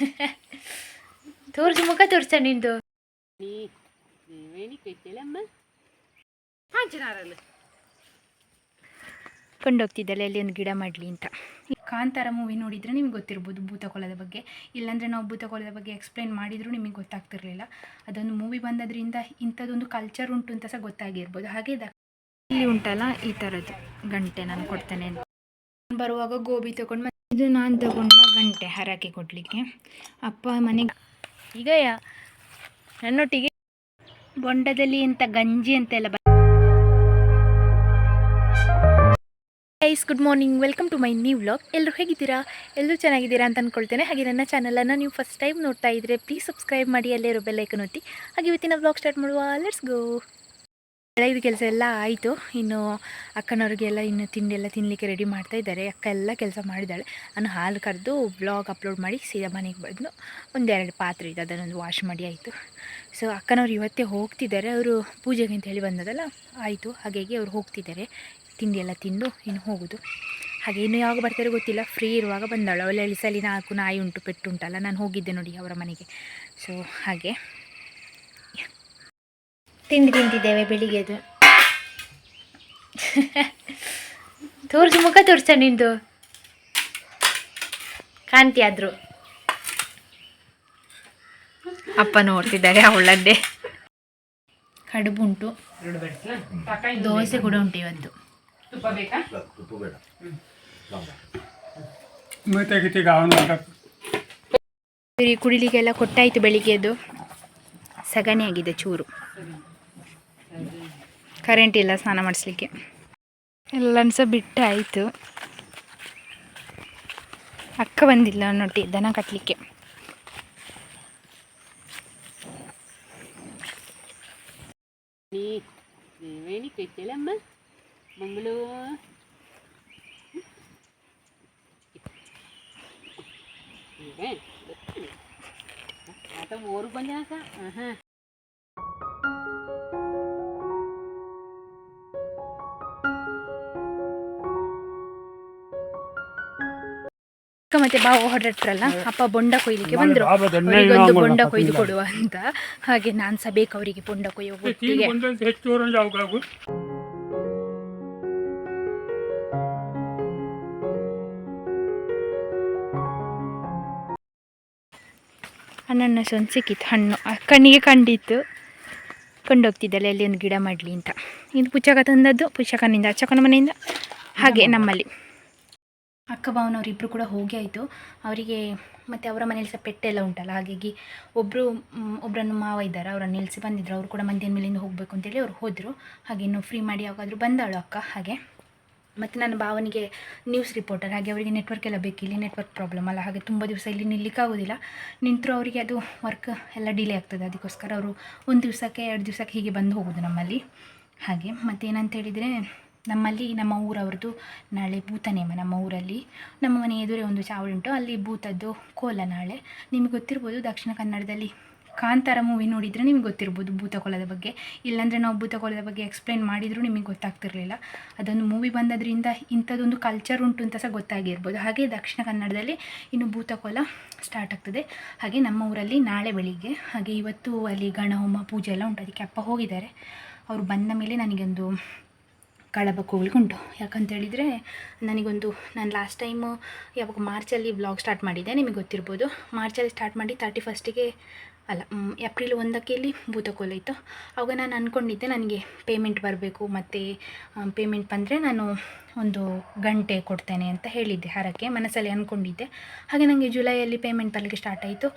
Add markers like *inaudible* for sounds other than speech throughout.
*laughs* ತೋರಿಸು ಮುಖ ತೋರಿಸ ನಿಂದು. ನೀ ಎಲ್ಲಿ ಹಾಂಚಿನಾರಲ್ಲ ಕೊಂಡೋಗ್ತಿದ್ದಲ್ಲ ಅಲ್ಲಿ ಒಂದು ಗಿಡ ಮಾಡಲಿ ಅಂತ. ಈ ಕಾಂತಾರ ಮೂವಿ ನೋಡಿದರೆ ನಿಮ್ಗೆ ಗೊತ್ತಿರ್ಬೋದು ಭೂತಕೋಲದ ಬಗ್ಗೆ. ಇಲ್ಲಾಂದರೆ ನಾವು ಭೂತಕೋಲದ ಬಗ್ಗೆ ಎಕ್ಸ್ಪ್ಲೈನ್ ಮಾಡಿದರೂ ನಿಮಗೆ ಗೊತ್ತಾಗ್ತಿರ್ಲಿಲ್ಲ. ಅದೊಂದು ಮೂವಿ ಬಂದದ್ರಿಂದ ಇಂಥದ್ದೊಂದು ಕಲ್ಚರ್ ಉಂಟು ಅಂತ ಸಹ ಗೊತ್ತಾಗಿರ್ಬೋದು. ಹಾಗೆ ಇಲ್ಲಿ ಉಂಟಲ್ಲ ಈ ಥರದ್ದು ಗಂಟೆ ನಾನು ಕೊಡ್ತೇನೆ ಅಂತ. ಬರುವಾಗ ಗೋಬಿ ತೊಗೊಂಡು ಇದು ನಾನು ತಗೊಂಡ ಗಂಟೆ ಹರಕೆ ಕೊಡಲಿಕ್ಕೆ. ಅಪ್ಪ ಮನೆಗೆ ಈಗ ನನ್ನೊಟ್ಟಿಗೆ ಬೊಂಡದಲ್ಲಿ ಎಂತ ಗಂಜಿ ಅಂತೆಲ್ಲ ice good morning welcome to my new vlog ಎಲ್ಲರೂ ಹೇಗಿದ್ದೀರಾ? ಎಲ್ಲರೂ ಚೆನ್ನಾಗಿದ್ದೀರಾ ಅಂತ ಅಂದ್ಕೊಳ್ತೇನೆ ಹಾಗೆ ನನ್ನ ಚಾನಲನ್ನು ನೀವು ಫಸ್ಟ್ ಟೈಮ್ ನೋಡ್ತಾ ಇದ್ದರೆ ಪ್ಲೀಸ್ ಸಬ್ಸ್ಕ್ರೈಬ್ ಮಾಡಿ, ಅಲ್ಲೇ ಇರೋ ಬೆಲ್ಲೈಕನ್ ಒತ್ತಿ. ಹಾಗೆ ಇವತ್ತಿನ ವ್ಲಾಗ್ ಸ್ಟಾರ್ಟ್ ಮಾಡುವ. ಲೆಟ್ಸ್ ಗೋ ಬೆಳಗಿದ ಕೆಲಸ ಎಲ್ಲ ಆಯಿತು. ಇನ್ನು ಅಕ್ಕನವ್ರಿಗೆಲ್ಲ ಇನ್ನು ತಿಂಡಿ ಎಲ್ಲ ತಿನ್ನಲಿಕ್ಕೆ ರೆಡಿ ಮಾಡ್ತಾ ಇದ್ದಾರೆ. ಅಕ್ಕ ಎಲ್ಲ ಕೆಲಸ ಮಾಡಿದ್ದಾಳೆ. ನಾನು ಹಾಲು ಕರೆದು ಬ್ಲಾಗ್ ಅಪ್ಲೋಡ್ ಮಾಡಿ ಸೀದಾ ಮನೆಗೆ ಬಂದು ಒಂದೆರಡು ಪಾತ್ರೆ ಇದೆ. ಅದನ್ನೊಂದು ವಾಶ್ ಮಾಡಿ ಆಯಿತು. ಸೊ ಅಕ್ಕನವ್ರು ಇವತ್ತೇ ಹೋಗ್ತಿದ್ದಾರೆ. ಅವರು ಪೂಜೆಗೆ ಅಂತ ಹೇಳಿ ಬಂದದಲ್ಲ? ಆಯಿತು. ಹಾಗಾಗಿ ಅವ್ರು ಹೋಗ್ತಿದ್ದಾರೆ. ತಿಂಡಿ ಎಲ್ಲ ತಿಂದು ಇನ್ನು ಹೋಗೋದು. ಹಾಗೆ ಇನ್ನು ಯಾವಾಗ ಬರ್ತಾರೆ ಗೊತ್ತಿಲ್ಲ. ಫ್ರೀ ಇರುವಾಗ ಬಂದಳು. ಅವಳು ಸಲ ನಾಲ್ಕು ನಾಯಿ ಉಂಟು, ಪೆಟ್ಟು ಉಂಟಲ್ಲ. ನಾನು ಹೋಗಿದ್ದೆ ನೋಡಿ ಅವರ ಮನೆಗೆ. ಸೊ ಹಾಗೆ. ತಿಂಡಿ ತಿಂತಿದ್ದೇವೆ ಬೆಳಿಗ್ಗೆದು. ತೋರಿಸು, ಮುಖ ತೋರಿಸ ನಿಂದು. ಕಾಂತಿ ಆದ್ರು. ಅಪ್ಪ ನೋಡ್ತಿದ್ದಾರೆ ಅವಳದ್ದೇ ಕಡುಬು ಉಂಟು. ದೋಸೆ ಕೂಡ ಉಂಟು ಇವತ್ತು. ಕುಡಿಲಿಕ್ಕೆಲ್ಲ ಕೊಟ್ಟಾಯ್ತು ಬೆಳಿಗ್ಗೆದು. ಸಗಣಿ ಆಗಿದೆ ಚೂರು. ಕರೆಂಟ್ ಇಲ್ಲ ಸ್ನಾನ ಮಾಡಿಸ್ಲಿಕ್ಕೆ ಎಲ್ಲನೂ ಸಹ ಬಿಟ್ಟಾಯಿತು ಅಕ್ಕ ಬಂದಿಲ್ಲ ನೊಟ್ಟಿ ದನ ಕಟ್ಟಲಿಕ್ಕೆ ನೀ ವೇಣಿಕೈತಿಲ್ಲಮ್ಮ ಮತ್ತೆ ಬಾವ ಹೊರಟ್ರಲ್ಲ? ಅಪ್ಪ ಬೊಂಡ ಕೊಯ್ಲಿಕ್ಕೆ ಬಂದ್ರು. ಬೊಂಡ ಕೊಯ್ದು ಕೊಡುವ ಅಂತ. ಹಾಗೆ ನಾನು ಸಹ ಬೇಕು ಅವರಿಗೆ ಬೊಂಡ ಕೊಯ್ಯೋ ಹೆಚ್ಚು ಒಂದು ಸಿಕ್ಕಿತ್ತು ಹಣ್ಣು. ಕಣ್ಣಿಗೆ ಕಂಡಿತ್ತು. ಕೊಂಡೋಗ್ತಿದ್ದಲ್ಲ ಅಲ್ಲಿ ಒಂದು ಗಿಡ ಮಾಡಲಿ ಅಂತ. ಇದು ಪುಚ್ಚಕ ತಂದದ್ದು ಪುಚ್ಚಕನಿಂದ ಅಚ್ಚಕನ ಮನೆಯಿಂದ. ಹಾಗೆ ನಮ್ಮಲ್ಲಿ. ಅಕ್ಕ ಭಾವನವ್ರು ಇಬ್ಬರು ಕೂಡ ಹೋಗಿ ಆಯಿತು. ಅವರಿಗೆ ಮತ್ತು ಅವರ ಮನೇಲಿ ಸಹ ಪೆಟ್ಟೆಲ್ಲ ಉಂಟಲ್ಲ, ಹಾಗಾಗಿ ಒಬ್ಬರು ಒಬ್ಬರನ್ನು ಮಾವ ಇದ್ದಾರೆ ಅವರನ್ನು ನಿಲ್ಲಿಸಿ ಬಂದಿದ್ರು. ಅವರು ಕೂಡ ಮಂದಿಯ ಮೇಲಿಂದ ಹೋಗಬೇಕು ಅಂತೇಳಿ ಅವ್ರು ಹೋದರು. ಹಾಗೆ ಇನ್ನು ಫ್ರೀ ಮಾಡಿ ಯಾವಾಗಾದರೂ ಬಂದಾಳು ಅಕ್ಕ, ಹಾಗೆ. ಮತ್ತು ನನ್ನ ಭಾವನಿಗೆ ನ್ಯೂಸ್ ರಿಪೋರ್ಟರ್ ಹಾಗೆ ಅವರಿಗೆ ನೆಟ್ವರ್ಕ್ ಎಲ್ಲ ಬೇಕು. ಇಲ್ಲಿ ನೆಟ್ವರ್ಕ್ ಪ್ರಾಬ್ಲಮ್ ಅಲ್ಲ, ಹಾಗೆ ತುಂಬ ದಿವಸ ಇಲ್ಲಿ ನಿಲ್ಲಿಕ್ಕಾಗೋದಿಲ್ಲ ನಿಂತರೂ ಅವರಿಗೆ ಅದು ವರ್ಕ್ ಎಲ್ಲ ಡಿಲೇ ಆಗ್ತದೆ. ಅದಕ್ಕೋಸ್ಕರ ಅವರು ಒಂದು ದಿವಸಕ್ಕೆ, ಎರಡು ದಿವಸಕ್ಕೆ ಹೀಗೆ ಬಂದು ಹೋಗೋದು ನಮ್ಮಲ್ಲಿ. ಹಾಗೆ, ಮತ್ತೇನಂತ ಹೇಳಿದರೆ ನಮ್ಮಲ್ಲಿ, ನಮ್ಮ ಊರವ್ರದ್ದು ನಾಳೆ ಭೂತ ನೇಮ ನಮ್ಮ ಊರಲ್ಲಿ. ನಮ್ಮ ಮನೆ ಎದುರೇ ಒಂದು ಚಾವಡಿ ಉಂಟು. ಅಲ್ಲಿ ಭೂತದ್ದು ಕೋಲ ನಾಳೆ. ನಿಮಗೆ ಗೊತ್ತಿರ್ಬೋದು ದಕ್ಷಿಣ ಕನ್ನಡದಲ್ಲಿ ಕಾಂತಾರ ಮೂವಿ ನೋಡಿದರೆ ನಿಮ್ಗೆ ಗೊತ್ತಿರ್ಬೋದು ಭೂತಕೋಲದ ಬಗ್ಗೆ. ಇಲ್ಲಾಂದರೆ ನಾವು ಭೂತಕೋಲದ ಬಗ್ಗೆ ಎಕ್ಸ್ಪ್ಲೈನ್ ಮಾಡಿದರೂ ನಿಮಗೆ ಗೊತ್ತಾಗ್ತಿರಲಿಲ್ಲ. ಅದೊಂದು ಮೂವಿ ಬಂದದ್ರಿಂದ ಇಂಥದ್ದೊಂದು ಕಲ್ಚರ್ ಉಂಟು ಅಂತ ಸಹ ಗೊತ್ತಾಗಿರ್ಬೋದು. ಹಾಗೆ ದಕ್ಷಿಣ ಕನ್ನಡದಲ್ಲಿ ಇನ್ನು ಭೂತಕೋಲ ಸ್ಟಾರ್ಟ್ ಆಗ್ತದೆ. ಹಾಗೆ ನಮ್ಮ ಊರಲ್ಲಿ ನಾಳೆ ಬೆಳಿಗ್ಗೆ, ಹಾಗೆ ಇವತ್ತು ಅಲ್ಲಿ ಗಣಹೋಮ ಪೂಜೆ ಎಲ್ಲ ಉಂಟು. ಅದಕ್ಕೆ ಅಪ್ಪ ಹೋಗಿದ್ದಾರೆ. ಅವರು ಬಂದ ಮೇಲೆ ನನಗೊಂದು ಕಳಬಕ್ಕೆ ಹೋಗ್ಲಿಕ್ಕೆ ಉಂಟು ಯಾಕಂತೇಳಿದರೆ ನನಗೊಂದು, ನಾನು ಲಾಸ್ಟ್ ಟೈಮು ಯಾವಾಗ ಮಾರ್ಚಲ್ಲಿ ವ್ಲಾಗ್ ಸ್ಟಾರ್ಟ್ ಮಾಡಿದ್ದೆ, ನಿಮಗೆ ಗೊತ್ತಿರ್ಬೋದು. ಮಾರ್ಚಲ್ಲಿ ಸ್ಟಾರ್ಟ್ ಮಾಡಿ ತರ್ಟಿ ಫಸ್ಟಿಗೆ ಅಲ್ಲ ಏಪ್ರಿಲ್ ಒಂದಕ್ಕೆ ಇಲ್ಲಿ ಭೂತಕೋಲ ಇತ್ತು ಆವಾಗ ನಾನು ಅಂದ್ಕೊಂಡಿದ್ದೆ ನನಗೆ ಪೇಮೆಂಟ್ ಬರಬೇಕು, ಮತ್ತು ಪೇಮೆಂಟ್ ಬಂದರೆ ನಾನು ಒಂದು ಗಂಟೆ ಕೊಡ್ತೇನೆ ಅಂತ ಹೇಳಿದ್ದೆ, ಹರಕ್ಕೆ ಮನಸ್ಸಲ್ಲಿ ಅಂದ್ಕೊಂಡಿದ್ದೆ ಹಾಗೆ ನನಗೆ ಜುಲೈಯಲ್ಲಿ ಪೇಮೆಂಟ್ ಬರಲಿಕ್ಕೆ ಸ್ಟಾರ್ಟ್ ಆಯಿತು.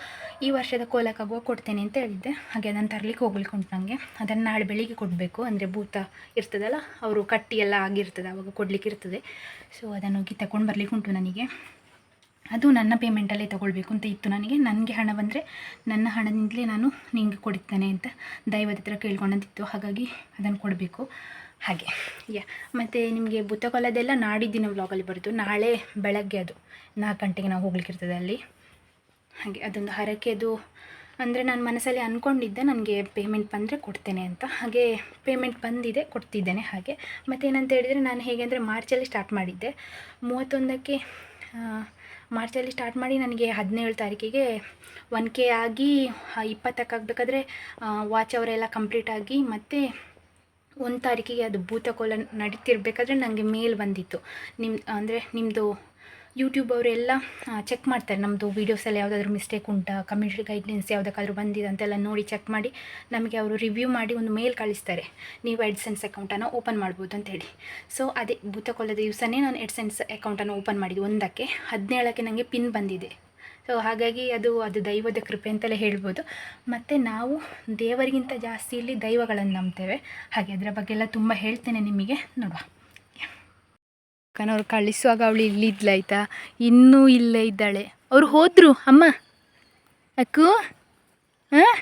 ಈ ವರ್ಷದ ಕೋಲಕ್ಕಾಗುವ ಕೊಡ್ತೇನೆ ಅಂತ ಹೇಳಿದ್ದೆ. ಹಾಗೆ ಅದನ್ನು ತರಲಿಕ್ಕೆ ಹೋಗ್ಲಿಕ್ಕೆ ಉಂಟು ನನಗೆ ಅದನ್ನು ನಾಳೆ ಬೆಳಿಗ್ಗೆ ಕೊಡಬೇಕು, ಅಂದರೆ ಭೂತ ಇರ್ತದಲ್ಲ, ಅವರು ಕಟ್ಟಿ ಎಲ್ಲ ಆಗಿರ್ತದೆ, ಅವಾಗ ಕೊಡಲಿಕ್ಕೆ ಇರ್ತದೆ. ಸೊ ಅದನ್ನು ಹೋಗಿ ತಗೊಂಡು ಬರಲಿಕ್ಕೆ ಉಂಟು ನನಗೆ. ಅದು ನನ್ನ ಪೇಮೆಂಟಲ್ಲೇ ತೊಗೊಳ್ಬೇಕು ಅಂತ ಇತ್ತು ನನಗೆ. ನನಗೆ ಹಣ ಬಂದರೆ ನನ್ನ ಹಣದಿಂದಲೇ ನಾನು ನಿಮಗೆ ಕೊಡುತ್ತೇನೆ ಅಂತ ದೈವದ ಹತ್ರ ಕೇಳ್ಕೊಂಡಂತಿತ್ತು. ಹಾಗಾಗಿ ಅದನ್ನು ಕೊಡಬೇಕು. ಹಾಗೆ. ಯಾ, ಮತ್ತು ನಿಮಗೆ ಬುತ್ತಕೊಲದೆಲ್ಲ ನಾಡಿದ್ದಿನ ವ್ಲಾಗಲ್ಲಿ ಬರೋದು. ನಾಳೆ ಬೆಳಗ್ಗೆ ಅದು. ನಾಲ್ಕು ಗಂಟೆಗೆ ನಾವು ಹೋಗ್ಲಿಕ್ಕಿರ್ತದೆ ಅಲ್ಲಿ. ಹಾಗೆ, ಅದೊಂದು ಹರಕೆದು ಅಂದರೆ ನಾನು ಮನಸ್ಸಲ್ಲಿ ಅಂದ್ಕೊಂಡಿದ್ದೆ ನನಗೆ ಪೇಮೆಂಟ್ ಬಂದರೆ ಕೊಡ್ತೇನೆ ಅಂತ. ಹಾಗೆ ಪೇಮೆಂಟ್ ಬಂದಿದೆ, ಕೊಡ್ತಿದ್ದೇನೆ ಹಾಗೆ. ಮತ್ತು ಏನಂತ ಹೇಳಿದರೆ ನಾನು ಹೇಗೆ ಅಂದರೆ ಮಾರ್ಚಲ್ಲಿ ಸ್ಟಾರ್ಟ್ ಮಾಡಿದ್ದೆ. ಮೂವತ್ತೊಂದಕ್ಕೆ ಮಾರ್ಚಲ್ಲಿ ಸ್ಟಾರ್ಟ್ ಮಾಡಿ ನನಗೆ ಹದಿನೇಳು ತಾರೀಕಿಗೆ ಒನ್ ಕೆ ಆಗಿ ಇಪ್ಪತ್ತಕ್ಕೆ ಆಗಬೇಕಾದ್ರೆ ವಾಚ್ ಅವರೆಲ್ಲ ಕಂಪ್ಲೀಟ್ ಆಗಿ ಮತ್ತು ಒಂದು ತಾರೀಕಿಗೆ ಅದು ಭೂತಕೋಲ ನಡೀತಿರ್ಬೇಕಾದ್ರೆ ನನಗೆ ಮೇಲ್ ಬಂದಿತ್ತು. ನಿಮ್ಮ ಅಂದರೆ ನಿಮ್ಮದು ಯೂಟ್ಯೂಬ್ ಅವರೆಲ್ಲ ಚೆಕ್ ಮಾಡ್ತಾರೆ. ನಮ್ಮದು ವೀಡಿಯೋಸಲ್ಲಿ ಯಾವುದಾದ್ರೂ ಮಿಸ್ಟೇಕ್ ಉಂಟಾ ಕಮ್ಯುನಿಟಿ ಗೈಡ್ಲೈನ್ಸ್ ಯಾವುದಕ್ಕಾದ್ರೂ ಬಂದಿದೆ ಅಂತೆಲ್ಲ ನೋಡಿ ಚೆಕ್ ಮಾಡಿ, ನಮಗೆ ಅವರು ರಿವ್ಯೂ ಮಾಡಿ ಒಂದು ಮೇಲ್ ಕಳಿಸ್ತಾರೆ. ನೀವು ಎಡ್ಸೆನ್ಸ್ ಅಕೌಂಟನ್ನು ಓಪನ್ ಮಾಡ್ಬೋದು ಅಂತೇಳಿ ಸೊ ಅದೇ ಭೂತಕೋಲದ ದಿವಸನೇ ನಾನು ಎಡ್ಸೆನ್ಸ್ ಅಕೌಂಟನ್ನು ಓಪನ್ ಮಾಡಿದ್ದು ಒಂದಕ್ಕೆ. ಹದಿನೇಳಕ್ಕೆ ನನಗೆ ಪಿನ್ ಬಂದಿದೆ. ಸೊ ಹಾಗಾಗಿ ಅದು ಅದು ದೈವದ ಕೃಪೆ ಅಂತಲೇ ಹೇಳ್ಬೋದು. ಮತ್ತು ನಾವು ದೇವರಿಗಿಂತ ಜಾಸ್ತಿ ಇಲ್ಲಿ ದೈವಗಳನ್ನು ನಂಬ್ತೇವೆ. ಹಾಗೆ ಅದರ ಬಗ್ಗೆ ಎಲ್ಲ ತುಂಬ ಹೇಳ್ತೇನೆ ನಿಮಗೆ. ನೋಡುವ. ಕಣವ್ರು ಕಳಿಸುವಾಗ ಅವಳು ಇಲ್ಲಿದ್ಲಾಯ್ತಾ ಇನ್ನೂ ಇಲ್ಲೇ ಇದ್ದಾಳೆ. ಅವ್ರು ಹೋದರು ಅಮ್ಮ. ಅಕ್ಕು? ಹಾಂ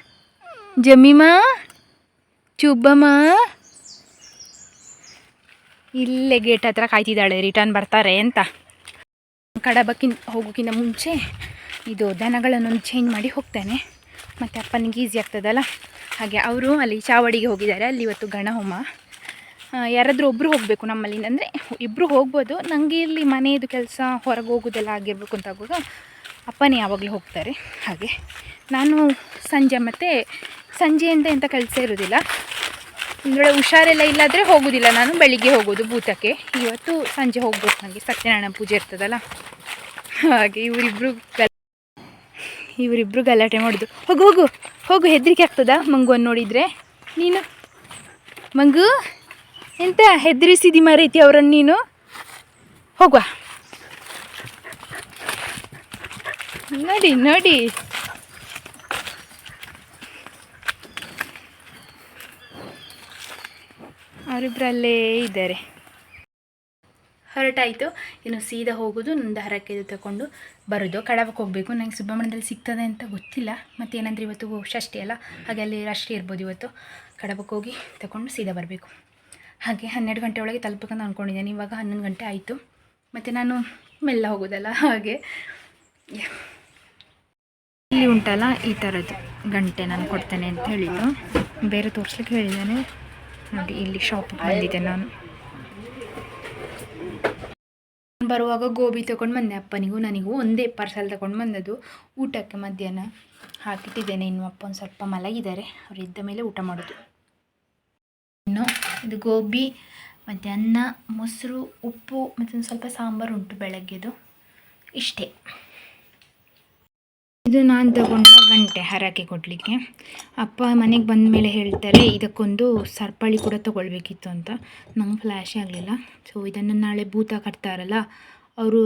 ಜಮೀಮಾ? ಚುಬ್ಬಮ್ಮ? ಇಲ್ಲೇ ಗೇಟ್ ಹತ್ರ ಕಾಯ್ತಿದ್ದಾಳೆ ರಿಟರ್ನ್ ಬರ್ತಾರೆ ಅಂತ. ಕಡಬಕ್ಕಿಂತ ಹೋಗೋಕ್ಕಿಂತ ಮುಂಚೆ ಇದು ದನಗಳನ್ನೊಂದು ಚೇಂಜ್ ಮಾಡಿ ಹೋಗ್ತೇನೆ. ಮತ್ತು ಅಪ್ಪನಿಗೆ ಈಸಿ ಆಗ್ತದಲ್ಲ? ಹಾಗೆ ಅವರು ಅಲ್ಲಿ ಚಾವಡಿಗೆ ಹೋಗಿದ್ದಾರೆ ಅಲ್ಲಿ ಇವತ್ತು ಗಣ ಹೋಮ ಆ, ಯಾರಾದರೂ ಒಬ್ಬರು ಹೋಗಬೇಕು ನಮ್ಮಲ್ಲಿ ಅಂದರೆ ಇಬ್ಬರು ಹೋಗ್ಬೋದು. ನನಗೆ ಇಲ್ಲಿ ಮನೆಯದು ಕೆಲಸ ಹೊರಗೆ ಹೋಗೋದೆಲ್ಲ ಆಗಿರಬೇಕು ಅಂತ ಆಗುವಾಗ ಅಪ್ಪನೇ ಯಾವಾಗಲೂ ಹೋಗ್ತಾರೆ. ಹಾಗೆ ನಾನು ಸಂಜೆ ಮತ್ತು ಸಂಜೆಯಿಂದ ಎಂಥ ಕೆಲಸ ಇರೋದಿಲ್ಲ. ಅಂದರೆ ಹುಷಾರೆಲ್ಲ ಇಲ್ಲಾದರೆ ಹೋಗೋದಿಲ್ಲ. ನಾನು ಬೆಳಿಗ್ಗೆ ಹೋಗೋದು ಭೂತಕ್ಕೆ. ಇವತ್ತು ಸಂಜೆ ಹೋಗ್ಬೇಕು ನನಗೆ ಸತ್ಯನಾರಾಯಣ ಪೂಜೆ ಇರ್ತದಲ್ಲ. ಹಾಗೆ ಇವರಿಬ್ಬರು ಇವರಿಬ್ಬರು ಗಲಾಟೆ ಮಾಡೋದು. ಹೋಗು ಹೋಗು ಹೋಗು. ಹೆದರಿಕೆ ಆಗ್ತದಾ? ಮಂಗುವನ್ನು ನೋಡಿದರೆ? ನೀನು? ಮಂಗು? ಎಂತ ಹೆದರಿಸಿದಿ ಮರೀತಿ ಅವರನ್ನು ನೀನು? ಹೋಗುವ. ನೋಡಿ ನೋಡಿ. ಅವರಿಬ್ಬರಲ್ಲೇ ಇದ್ದಾರೆ. ಹೊರಟಾಯಿತು. ಇನ್ನು ಸೀದಾ ಹೋಗೋದು, ನಂದು ಹರಕೆ ತಗೊಂಡು ಬರೋದು. ಕಡವಕ್ಕೆ ಹೋಗಬೇಕು. ನನಗೆ ಸುಬ್ರಹ್ಮಣ್ಯದಲ್ಲಿ ಸಿಗ್ತದೆ ಅಂತ ಗೊತ್ತಿಲ್ಲ. ಮತ್ತು ಏನಂದ್ರೆ ಇವತ್ತು ಷಷ್ಠಿ ಅಲ್ಲ. ಹಾಗೆ ಅಲ್ಲಿ ರಷ್ಟಿ ಇರ್ಬೋದು ಇವತ್ತು. ಕಡವಕ್ಕೆ ಹೋಗಿ ತಗೊಂಡು ಸೀದಾ ಬರಬೇಕು. ಹಾಗೆ ಹನ್ನೆರಡು ಗಂಟೆ ಒಳಗೆ ತಲುಪಬೇಕಂತ ಅಂದ್ಕೊಂಡಿದ್ದೇನೆ ಇವಾಗ ಹನ್ನೊಂದು ಗಂಟೆ ಆಯಿತು. ಮತ್ತು ನಾನು ಮೆಲ್ಲ ಹೋಗೋದಲ್ಲ, ಹಾಗೆ. ಇಲ್ಲಿ ಉಂಟಲ್ಲ ಈ ಥರದ್ದು ಗಂಟೆ ನಾನು ಕೊಡ್ತೇನೆ ಅಂತ ಹೇಳಿದ್ದು. ಬೇರೆ ತೋರಿಸ್ಲಿಕ್ಕೆ ಹೇಳಿದ್ದಾನೆ. ನೋಡಿ ಇಲ್ಲಿ ಶಾಪಿಗೆ ಬಂದಿದ್ದೆ ನಾನು. ಬರುವಾಗ ಗೋಬಿ ತೊಗೊಂಡು ಬಂದೆ ಅಪ್ಪನಿಗೂ, ನನಗೂ ಒಂದೇ ಪಾರ್ಸಲ್ ತಗೊಂಡು ಬಂದದ್ದು. ಊಟಕ್ಕೆ ಮಧ್ಯಾಹ್ನ ಹಾಕಿಟ್ಟಿದ್ದೇನೆ. ಇನ್ನು ಅಪ್ಪ ಒಂದು ಸ್ವಲ್ಪ ಮಲಗಿದ್ದಾರೆ. ಅವರು ಇದ್ದ ಮೇಲೆ ಊಟ ಮಾಡೋದು. ಇನ್ನು ಇದು ಗೋಬಿ, ಮತ್ತು ಅನ್ನ, ಮೊಸರು, ಉಪ್ಪು, ಮತ್ತು ಒಂದು ಸ್ವಲ್ಪ ಸಾಂಬಾರು ಉಂಟು ಬೆಳಗ್ಗೆದು. ಇಷ್ಟೇ. ಇದು ನಾನು ತಗೊಂಡ ಗಂಟೆ ಹರಕೆ ಕೊಡಲಿಕ್ಕೆ. ಅಪ್ಪ ಮನೆಗೆ ಬಂದ ಮೇಲೆ ಹೇಳ್ತಾರೆ, ಇದಕ್ಕೊಂದು ಸರ್ಪಳಿ ಕೂಡ ತೊಗೊಳ್ಬೇಕಿತ್ತು ಅಂತ. ನಂಗೆ ಫ್ಲ್ಯಾಶೇ ಆಗಲಿಲ್ಲ. ಸೊ ಇದನ್ನು ನಾಳೆ ಭೂತ ಕಟ್ತಾರಲ್ಲ, ಅವರು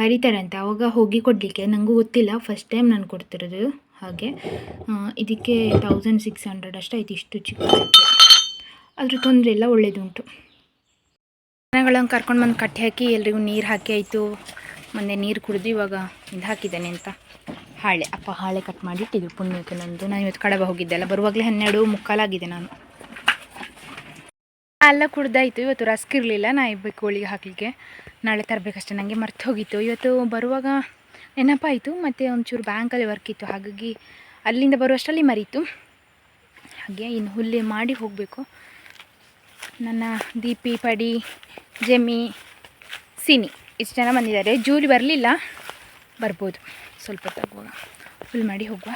ಕರೀತಾರಂತೆ. ಆವಾಗ ಹೋಗಿ ಕೊಡಲಿಕ್ಕೆ. ನನಗೂ ಗೊತ್ತಿಲ್ಲ. ಫಸ್ಟ್ ಟೈಮ್ ನಾನು ಕೊಡ್ತಿರೋದು ಹಾಗೆ. ಇದಕ್ಕೆ ತೌಸಂಡ್ ಸಿಕ್ಸ್ ಹಂಡ್ರೆಡ್ ಅಷ್ಟೇ ಇದಿಷ್ಟು ಇಷ್ಟು ಆದರೂ ತೊಂದರೆ ಇಲ್ಲ ಒಳ್ಳೆಯದುಂಟು ದನಗಳನ್ನು ಕರ್ಕೊಂಡು ಬಂದು ಕಟ್ಟಿ ಹಾಕಿ ಎಲ್ರಿಗೂ ನೀರು ಹಾಕಿ ಆಯಿತು. ಮೊನ್ನೆ ನೀರು ಕುಡಿದು ಇವಾಗ ಇದು ಹಾಕಿದ್ದಾನೆ ಅಂತ. ಹಾಳೆ, ಅಪ್ಪ ಹಾಳೆ ಕಟ್ ಮಾಡಿ ಇಟ್ಟಿದ್ರು ಪುಣ್ಯಕ್ಕೆ ನಂದು. ನಾನು ಇವತ್ತು ಕಡಬ ಹೋಗಿದ್ದೆಲ್ಲ ಬರುವಾಗಲೇ ಹನ್ನೆರಡು ಮುಕ್ಕಾಲಾಗಿದೆ ನಾನು. ಅಲ್ಲ, ಕುಡ್ದಾಯಿತು. ಇವತ್ತು ರಸ್ಕ್ ಇರಲಿಲ್ಲ ನಾ ಇಬ್ಬರು ಕೋಳಿಗೆ ಹಾಕಲಿಕ್ಕೆ. ನಾಳೆ ತರಬೇಕಷ್ಟೇ ನನಗೆ ಮರ್ತು ಹೋಗಿತ್ತು. ಇವತ್ತು ಬರುವಾಗ ನೆನಪಾಯಿತು ಮತ್ತು ಒಂಚೂರು ಬ್ಯಾಂಕಲ್ಲಿ ವರ್ಕ್ ಇತ್ತು. ಹಾಗಾಗಿ ಅಲ್ಲಿಂದ ಬರುವಷ್ಟರಲ್ಲಿ ಮರೀತು. ಹಾಗೆ ಇನ್ನು ಹುಲ್ಲೆ ಮಾಡಿ ಹೋಗಬೇಕು. ನನ್ನ ದೀಪಿ, ಪಡಿ, ಜೆಮ್ಮಿ, ಸಿನಿ. ಇಷ್ಟು ಜನ ಬಂದಿದ್ದಾರೆ. ಜೂಲಿ ಬರಲಿಲ್ಲ. ಬರ್ಬೋದು. ಸ್ವಲ್ಪ ತಗೋ ಫುಲ್ ಮಾಡಿ ಹೋಗುವ.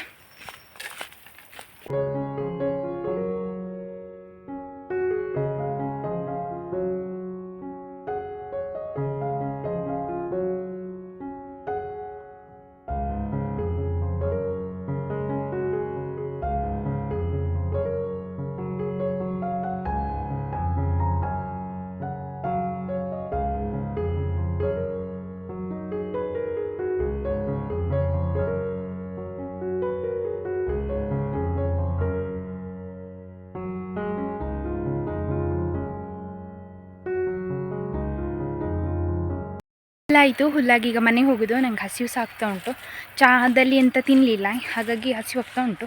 ಆಯಿತು ಹುಲ್ಲಾಗಿ ಈಗ ಮನೆಗೆ ಹೋಗೋದು ನಂಗೆ ಹಸಿವು ಸಾಕ್ತಾ ಉಂಟು. ಚಹಾದಲ್ಲಿ ಅಂತ ತಿನ್ನಲಿಲ್ಲ ಹಾಗಾಗಿ ಹಸಿವು ಆಗ್ತಾ ಉಂಟು.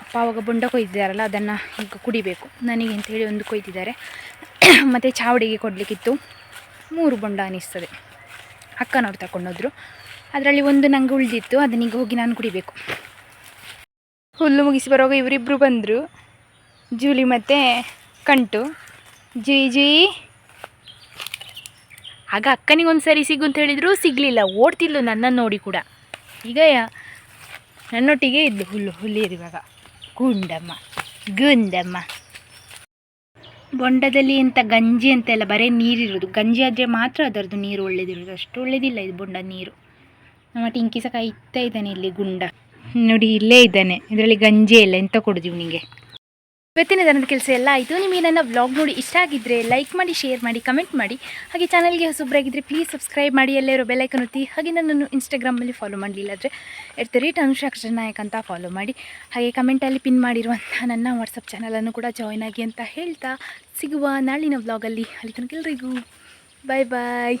ಅಪ್ಪ ಅವಾಗ ಬೊಂಡ ಕೊಯ್ದಿದ್ದಾರಲ್ಲ, ಅದನ್ನು ಈಗ ಕುಡಿಬೇಕು. ನನಗೆ ಅಂತೇಳಿ ಒಂದು ಕೊಯ್ದಿದ್ದಾರೆ. *coughs* ಮತ್ತು ಚಾವಡಿಗೆ ಕೊಡಲಿಕ್ಕಿತ್ತು. ಮೂರು ಬೊಂಡ ಅನ್ನಿಸ್ತದೆ ಅಕ್ಕನವ್ರು ತಗೊಂಡೋದ್ರು ಅದರಲ್ಲಿ ಒಂದು ನಂಗೆ ಉಳಿದಿತ್ತು ಅದನ್ನೀಗ ಹೋಗಿ ನಾನು ಕುಡಿಬೇಕು. ಹುಲ್ಲು ಮುಗಿಸಿ ಬರುವಾಗ ಇವರಿಬ್ಬರು ಬಂದರು. ಜೂಲಿ ಮತ್ತು ಕಂಟು. ಜುಯಿ ಆಗ ಅಕ್ಕನಿಗೆ ಒಂದು ಸರಿ ಸಿಗು ಅಂತ ಹೇಳಿದ್ರು ಸಿಗಲಿಲ್ಲ. ಓಡ್ತಿದ್ಲು ನನ್ನನ್ನು ನೋಡಿ ಕೂಡ. ಈಗ ನನ್ನೊಟ್ಟಿಗೆ ಇದ್ಲು ಹುಲ್ಲು ಹುಲ್ಲಿರು ಇವಾಗ ಗುಂಡಮ್ಮ ಗುಂಡಮ್ಮ. ಬೊಂಡದಲ್ಲಿ ಎಂಥ ಗಂಜಿ ಅಂತೆಲ್ಲ ಬರೀ ನೀರಿರೋದು ಗಂಜಿ ಆದರೆ ಮಾತ್ರ ಅದರದ್ದು ನೀರು ಒಳ್ಳೇದಿರೋದು ಅಷ್ಟು ಒಳ್ಳೇದಿಲ್ಲ ಇದು ಬೊಂಡ ನೀರು. ನಮ್ಮ ಟಿಂಕಿ ಸಹ ಕಾಯ್ತಾ ಇದ್ದಾನೆ ಇಲ್ಲಿ ಗುಂಡ. ನೋಡಿ ಇಲ್ಲೇ ಇದ್ದಾನೆ. ಇದರಲ್ಲಿ ಗಂಜಿ ಎಲ್ಲ ಎಂತ ಕೊಡೋದು ಇವನಿಗೆ? ಇವತ್ತಿನ ದನದ ಕೆಲಸ ಎಲ್ಲ ಆಯಿತು. ನಿಮಗೆ ನನ್ನ ವ್ಲಾಗ್ ನೋಡಿ ಇಷ್ಟ ಆಗಿದ್ದರೆ ಲೈಕ್ ಮಾಡಿ ಶೇರ್ ಮಾಡಿ ಕಮೆಂಟ್ ಮಾಡಿ. ಹಾಗೆ ಚಾನಲ್ಗೆ ಹೊಸೊಬ್ಬರಾಗಿದ್ದರೆ ಪ್ಲೀಸ್ ಸಬ್ಸ್ಕ್ರೈಬ್ ಮಾಡಿ ಎಲ್ಲರೂ ಬೆಲ್ಲೈಕನ್ ಒತ್ತಿ. ಹಾಗೆ ನನ್ನನ್ನು ಇನ್ಸ್ಟಾಗ್ರಾಮಲ್ಲಿ ಫಾಲೋ ಮಾಡಲಿಲ್ಲ ಅಂದರೆ ಎಟ್ ದ ರೇಟ್ ಅನುಷಾಕ್ಷ ನಾಯಕ್ ಅಂತ ಫಾಲೋ ಮಾಡಿ. ಹಾಗೆ ಕಮೆಂಟಲ್ಲಿ ಪಿನ್ ಮಾಡಿರುವಂಥ ನನ್ನ ವಾಟ್ಸಪ್ ಚಾನಲನ್ನು ಕೂಡ ಜಾಯ್ನ್ ಆಗಿ ಅಂತ ಹೇಳ್ತಾ ಸಿಗುವ ನಾಳಿನ ವ್ಲಾಗಲ್ಲಿ ಅಲ್ಲಿ. ತನಕ ಎಲ್ರಿಗೂ ಬಾಯ್ ಬಾಯ್